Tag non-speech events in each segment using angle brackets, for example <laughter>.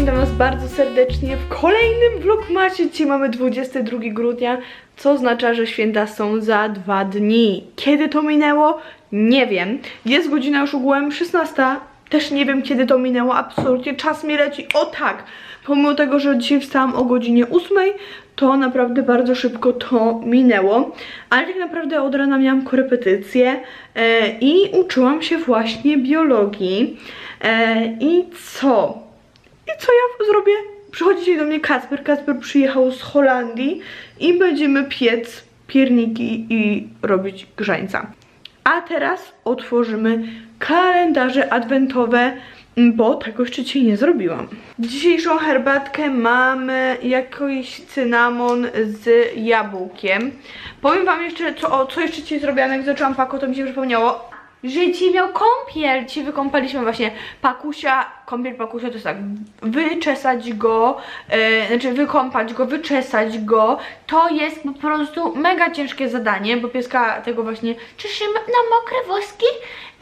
witam Was bardzo serdecznie w kolejnym vlogmacie. Dzisiaj mamy 22 grudnia, co oznacza, że święta są za dwa dni. Kiedy to minęło? Nie wiem. Jest godzina już ogółem 16. Też nie wiem, kiedy to minęło. Absolutnie czas mi leci. O tak! Pomimo tego, że dzisiaj wstałam o godzinie 8, to naprawdę bardzo szybko to minęło. Ale tak naprawdę od rana miałam korepetycję e, i uczyłam się właśnie biologii. E, I co? I co ja zrobię? Przychodzi dzisiaj do mnie Kacper. Kacper przyjechał z Holandii i będziemy piec pierniki i robić grzańca. A teraz otworzymy kalendarze adwentowe, bo tego jeszcze dzisiaj nie zrobiłam. Dzisiejszą herbatkę mamy jakiś cynamon z jabłkiem. Powiem wam jeszcze, co, o, co jeszcze dzisiaj zrobiłam, jak zaczęłam pako, to mi się przypomniało że dzisiaj miał kąpiel. Dzisiaj wykąpaliśmy właśnie pakusia. Kąpiel pakusia to jest tak, wyczesać go, e, znaczy wykąpać go, wyczesać go. To jest po prostu mega ciężkie zadanie, bo pieska tego właśnie czeszymy na mokre woski.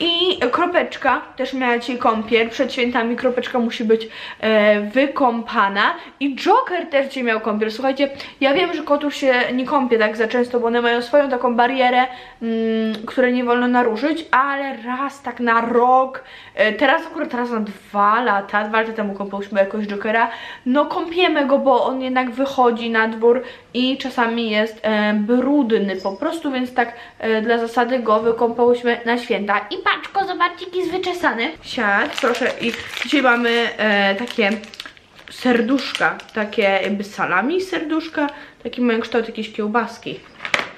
I kropeczka też miała dzisiaj kąpiel. Przed świętami kropeczka musi być e, wykąpana. I Joker też dzisiaj miał kąpiel. Słuchajcie, ja wiem, że kotów się nie kąpie tak za często, bo one mają swoją taką barierę, mm, której nie wolno naruszyć, ale raz tak na rok, e, teraz akurat teraz na dwa lata, dwa lata temu kąpałyśmy jakoś Jokera, no kąpiemy go, bo on jednak wychodzi na dwór i czasami jest e, brudny po prostu, więc tak e, dla zasady go wykąpałyśmy na święta. I paczko, zobaczcie, jaki jest wyczesany. Siad, proszę, i dzisiaj mamy e, takie serduszka, takie jakby salami serduszka, taki mają kształt jakiejś kiełbaski.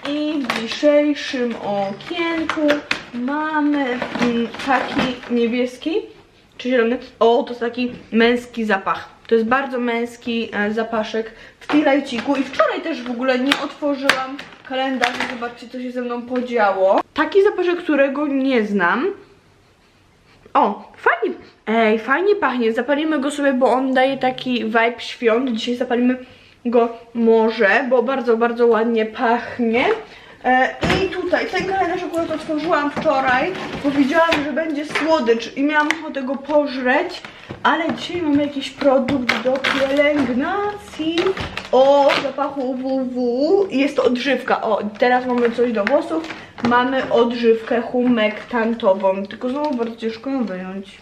I w dzisiejszym okienku mamy mm, taki niebieski, czy zielony. O, to jest taki męski zapach. To jest bardzo męski e, zapaszek w tilajciku. I wczoraj też w ogóle nie otworzyłam kalendarza. Zobaczcie, co się ze mną podziało. Taki zapaszek, którego nie znam. O, fajnie. Ej, fajnie pachnie. Zapalimy go sobie, bo on daje taki vibe świąt. Dzisiaj zapalimy go może, bo bardzo, bardzo ładnie pachnie. E, I tutaj, ten kalendarz akurat otworzyłam wczoraj, bo widziałam, że będzie słodycz i miałam ochotę go pożreć, ale dzisiaj mamy jakiś produkt do pielęgnacji o zapachu WW jest to odżywka. O, teraz mamy coś do włosów, mamy odżywkę humektantową, tylko znowu bardzo ciężko ją wyjąć.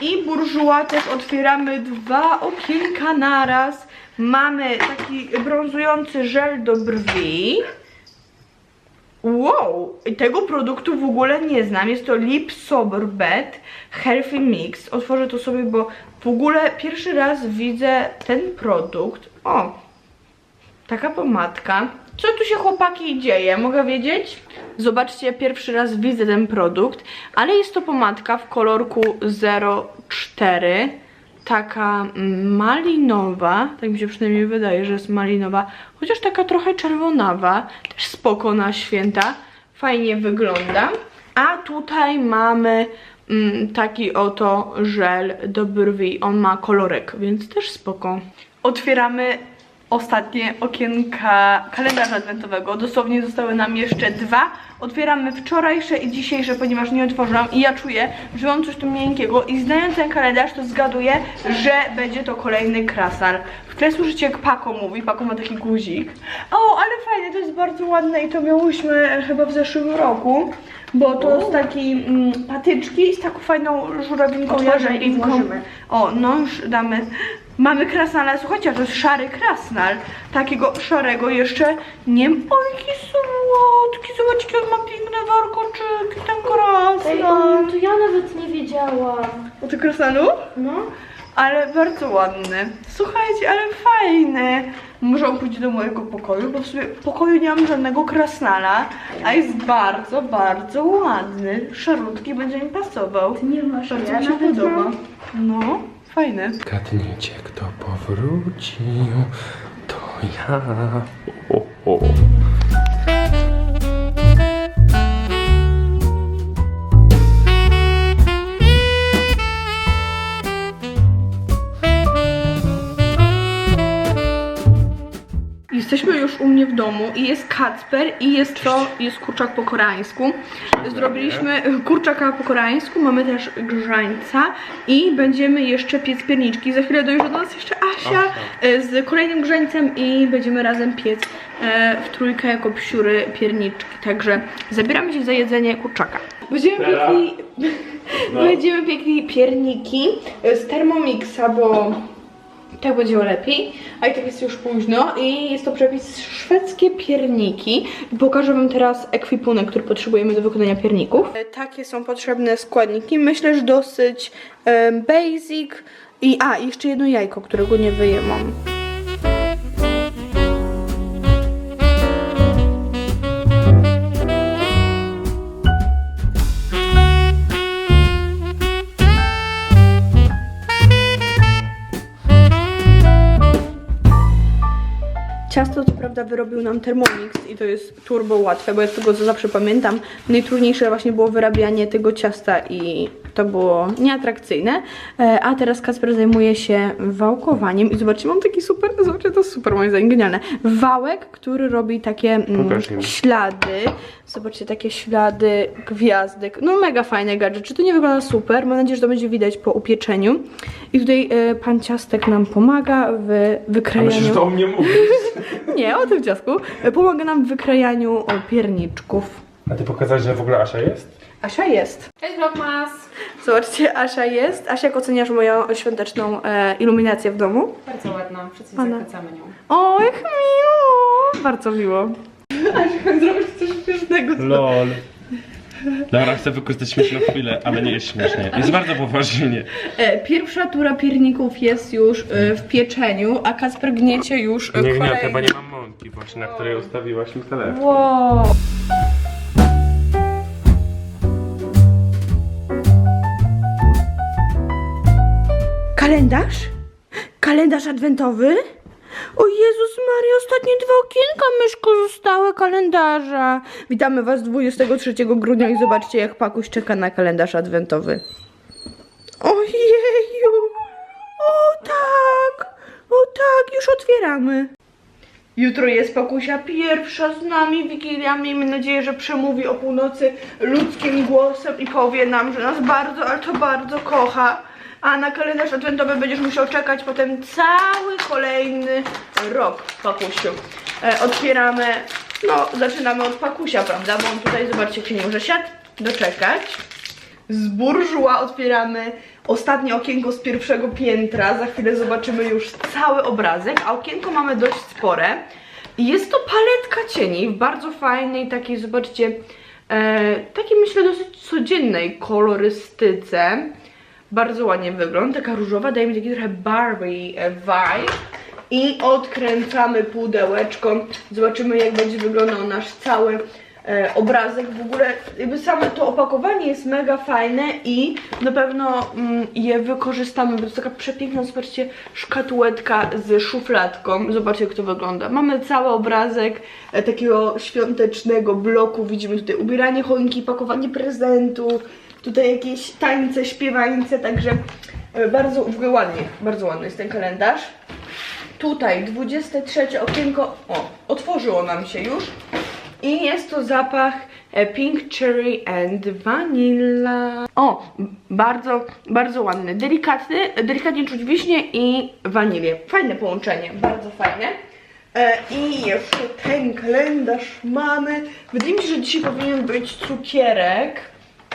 I burżuła też otwieramy dwa okienka naraz. Mamy taki brązujący żel do brwi. Wow, tego produktu w ogóle nie znam. Jest to Lip Sorbet Healthy Mix. Otworzę to sobie, bo w ogóle pierwszy raz widzę ten produkt. O, taka pomadka. Co tu się chłopaki dzieje? Mogę wiedzieć? Zobaczcie, pierwszy raz widzę ten produkt, ale jest to pomadka w kolorku 04. Taka malinowa, tak mi się przynajmniej wydaje, że jest malinowa, chociaż taka trochę czerwonawa, też spoko na święta, fajnie wygląda. A tutaj mamy mm, taki oto żel do brwi, on ma kolorek, więc też spoko. Otwieramy ostatnie okienka kalendarza adwentowego. Dosłownie zostały nam jeszcze dwa. Otwieramy wczorajsze i dzisiejsze, ponieważ nie otworzyłam i ja czuję, że mam coś tu miękkiego i znając ten kalendarz to zgaduję, że będzie to kolejny krasal. W tle słyszycie jak Paco mówi, Paco ma taki guzik. O, ale fajnie, to jest bardzo ładne i to miałyśmy chyba w zeszłym roku. Bo to jest taki mm, patyczki z taką fajną żurawinką, włożymy. O, no już damy. Mamy krasnala, słuchajcie, a to jest szary krasnal. Takiego szarego jeszcze nie ma. O, jaki słodki, zobaczcie, jak ma piękne warkoczyki, ten krasnal. to ja nawet nie wiedziałam. O, to krasnalu? No. Ale bardzo ładny. Słuchajcie, ale fajny. Może on pójdzie do mojego pokoju, bo w sumie w pokoju nie mam żadnego krasnala, a jest bardzo, bardzo ładny. Szarutki będzie mi pasował. Ty nie masz, Bardzo ja mi się podoba. No, fajny. Gadnijcie, kto powrócił. To ja. O, o. mnie w domu i jest kacper i jest to, jest kurczak po koreańsku. Zrobiliśmy kurczaka po koreańsku, mamy też grzańca i będziemy jeszcze piec pierniczki. Za chwilę dojdzie do nas jeszcze Asia e, z kolejnym grzańcem i będziemy razem piec e, w trójkę jako psiury pierniczki. Także zabieramy się za jedzenie kurczaka. Będziemy piekli, No. <laughs> będziemy piekli pierniki z Thermomixa, bo tak będzie lepiej, a i tak jest już późno i jest to przepis szwedzkie pierniki. Pokażę Wam teraz ekwipunek, który potrzebujemy do wykonania pierników. E, Takie są potrzebne składniki, myślę, że dosyć e, basic i a, jeszcze jedno jajko, którego nie wyjęłam. Co prawda wyrobił nam Thermomix i to jest turbo łatwe, bo ja tego zawsze pamiętam, najtrudniejsze właśnie było wyrabianie tego ciasta i to było nieatrakcyjne. E, A teraz Kasper zajmuje się wałkowaniem i zobaczcie, mam taki super, zobaczcie, to super moim zdaniem genialne. Wałek, który robi takie mm, ślady. Zobaczcie, takie ślady gwiazdek. No mega fajny gadżet. Czy to nie wygląda super? Mam nadzieję, że to będzie widać po upieczeniu. I tutaj e, pan Ciastek nam pomaga w A wykrajaniu... myślisz, że to o mnie mówisz? <laughs> <laughs> Nie, o tym ciasku. Pomaga nam w wykrajaniu pierniczków. A ty pokazałeś, że w ogóle Asia jest? Asia jest. Cześć Vlogmas! Zobaczcie, Asia jest. Asia, jak oceniasz moją świąteczną e, iluminację w domu? Bardzo ładna, wszyscy Pana. zachwycamy nią. O, jak miło! Bardzo miło. Asia, zrobić coś śmiesznego. LOL. Dobra, chcę wykorzystać śmieszną chwilę, ale nie jest śmiesznie. Jest bardzo poważnie. E, pierwsza tura pierników jest już e, w pieczeniu, a Kasper gniecie już e, Nie, nie, kolejny. chyba nie mam mąki właśnie, na której ustawiłaś mi telefon. Wow. Kalendarz? Kalendarz adwentowy? O Jezus Maria, ostatnie dwa okienka myszko zostały kalendarza. Witamy Was 23 grudnia i zobaczcie jak Pakuś czeka na kalendarz adwentowy. Ojeju! O tak! O tak, już otwieramy. Jutro jest Pakusia pierwsza z nami Wigilia. Miejmy nadzieję, że przemówi o północy ludzkim głosem i powie nam, że nas bardzo, ale to bardzo kocha. A na kalendarz adwentowy będziesz musiał czekać potem cały kolejny rok, Pakusiu. E, otwieramy, no zaczynamy od Pakusia, prawda? Bo on tutaj, zobaczcie, jak się nie może siadł, doczekać. Z burżuła otwieramy ostatnie okienko z pierwszego piętra. Za chwilę zobaczymy już cały obrazek, a okienko mamy dość spore. Jest to paletka cieni w bardzo fajnej, takiej, zobaczcie, e, takiej myślę dosyć codziennej kolorystyce. Bardzo ładnie wygląda, taka różowa, daje mi taki trochę Barbie vibe. I odkręcamy pudełeczko. Zobaczymy jak będzie wyglądał nasz cały obrazek. W ogóle jakby same to opakowanie jest mega fajne i na pewno mm, je wykorzystamy, bo to jest taka przepiękna, zobaczcie, szkatułetka z szufladką. Zobaczcie jak to wygląda. Mamy cały obrazek e, takiego świątecznego bloku. Widzimy tutaj ubieranie choinki, pakowanie prezentów, tutaj jakieś tańce, śpiewańce, także e, bardzo w ogóle ładnie, bardzo ładny jest ten kalendarz. Tutaj 23 okienko, o, otworzyło nam się już. I jest to zapach e, Pink Cherry and Vanilla. O, bardzo, bardzo ładny. Delikatny, delikatnie czuć wiśnie i wanilię. Fajne połączenie, bardzo fajne. E, I jeszcze ten kalendarz mamy. Wydaje mi się, że dzisiaj powinien być cukierek.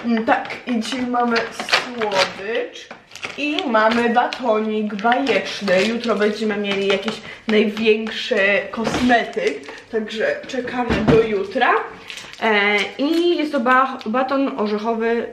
Mm, Tak, i dzisiaj mamy słodycz. I mamy batonik bajeczny. Jutro będziemy mieli jakiś największy kosmetyk. Także czekamy do jutra. E, I jest to ba baton orzechowy,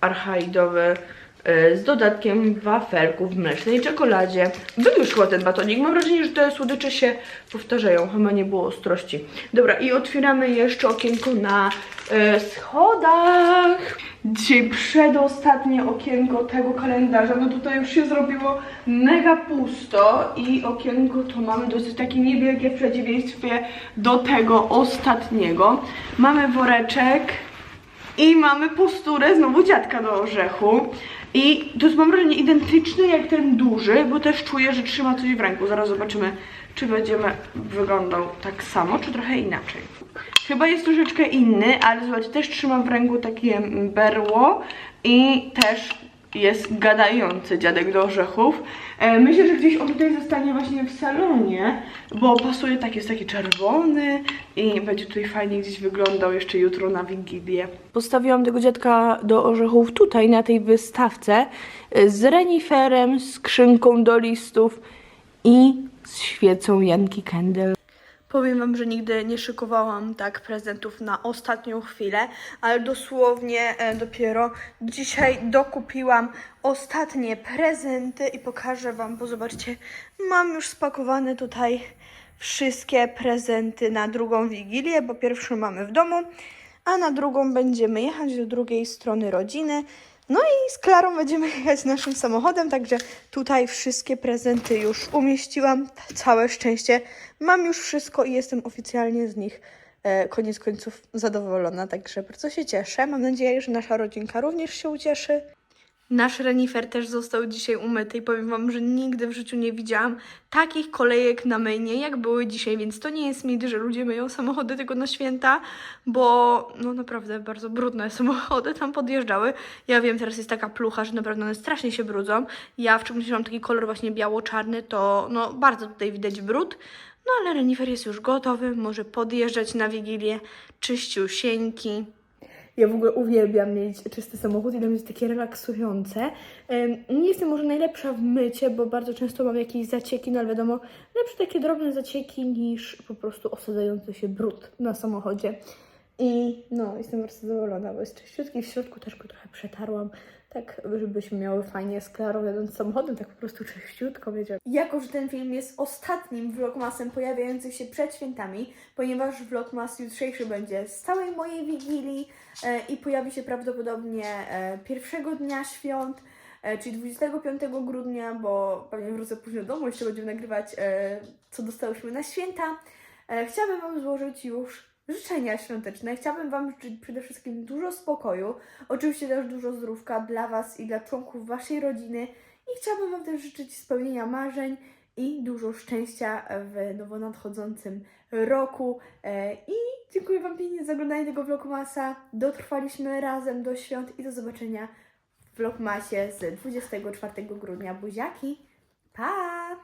archaidowy e, z dodatkiem wafelków w mlecznej czekoladzie. Był już chyba ten batonik. Mam wrażenie, że te słodycze się powtarzają. Chyba nie było ostrości. Dobra, i otwieramy jeszcze okienko na e, schodach. Dzisiaj przedostatnie okienko tego kalendarza. No tutaj już się zrobiło mega pusto i okienko to mamy dosyć takie niewielkie w przeciwieństwie do tego ostatniego. Mamy woreczek i mamy posturę znowu dziadka do orzechu. I to jest mam wrażenie identyczny jak ten duży, bo też czuję, że trzyma coś w ręku. Zaraz zobaczymy, czy będziemy wyglądał tak samo, czy trochę inaczej. Chyba jest troszeczkę inny, ale zobaczcie, też trzymam w ręku takie mm, berło i też jest gadający dziadek do orzechów. E, myślę, że gdzieś on tutaj zostanie właśnie w salonie, bo pasuje tak, jest taki czerwony i będzie tutaj fajnie gdzieś wyglądał jeszcze jutro na Wigilię. Postawiłam tego dziadka do orzechów tutaj, na tej wystawce, e, z reniferem, skrzynką do listów i z świecą Janki Candle. Powiem wam, że nigdy nie szykowałam tak prezentów na ostatnią chwilę, ale dosłownie e, dopiero dzisiaj dokupiłam ostatnie prezenty i pokażę wam, bo zobaczcie, mam już spakowane tutaj wszystkie prezenty na drugą wigilię, bo pierwszą mamy w domu, a na drugą będziemy jechać do drugiej strony rodziny. No i z Klarą będziemy jechać naszym samochodem, także tutaj wszystkie prezenty już umieściłam. Całe szczęście. Mam już wszystko i jestem oficjalnie z nich e, koniec końców zadowolona, także bardzo się cieszę. Mam nadzieję, że nasza rodzinka również się ucieszy. Nasz renifer też został dzisiaj umyty i powiem Wam, że nigdy w życiu nie widziałam takich kolejek na myjnie, jak były dzisiaj, więc to nie jest mit, że ludzie myją samochody tylko na święta, bo no naprawdę bardzo brudne samochody tam podjeżdżały. Ja wiem, teraz jest taka plucha, że naprawdę one strasznie się brudzą. Ja w szczególności mam taki kolor właśnie biało-czarny, to no bardzo tutaj widać brud. No ale renifer jest już gotowy, może podjeżdżać na Wigilię czyściusieńki. Ja w ogóle uwielbiam mieć czysty samochód i dla mnie jest takie relaksujące. Nie jestem może najlepsza w mycie, bo bardzo często mam jakieś zacieki, no ale wiadomo, lepsze takie drobne zacieki niż po prostu osadzający się brud na samochodzie. I no, jestem bardzo zadowolona, bo jest czyściutki. W środku też go trochę przetarłam, tak żebyśmy miały fajnie z Klarą jadąc samochodem, tak po prostu czyściutko, wiecie. Jako, że ten film jest ostatnim vlogmasem pojawiającym się przed świętami, ponieważ vlogmas jutrzejszy będzie z całej mojej Wigilii e, i pojawi się prawdopodobnie e, pierwszego dnia świąt, e, czyli 25 grudnia, bo pewnie wrócę później do domu, jeszcze będziemy nagrywać, e, co dostałyśmy na święta. E, chciałabym Wam złożyć już życzenia świąteczne. Chciałabym Wam życzyć przede wszystkim dużo spokoju, oczywiście też dużo zdrówka dla Was i dla członków Waszej rodziny i chciałabym Wam też życzyć spełnienia marzeń i dużo szczęścia w nowo nadchodzącym roku. E, I dziękuję Wam pięknie za oglądanie tego vlogmasa. Dotrwaliśmy razem do świąt i do zobaczenia w vlogmasie z 24 grudnia. Buziaki! Pa!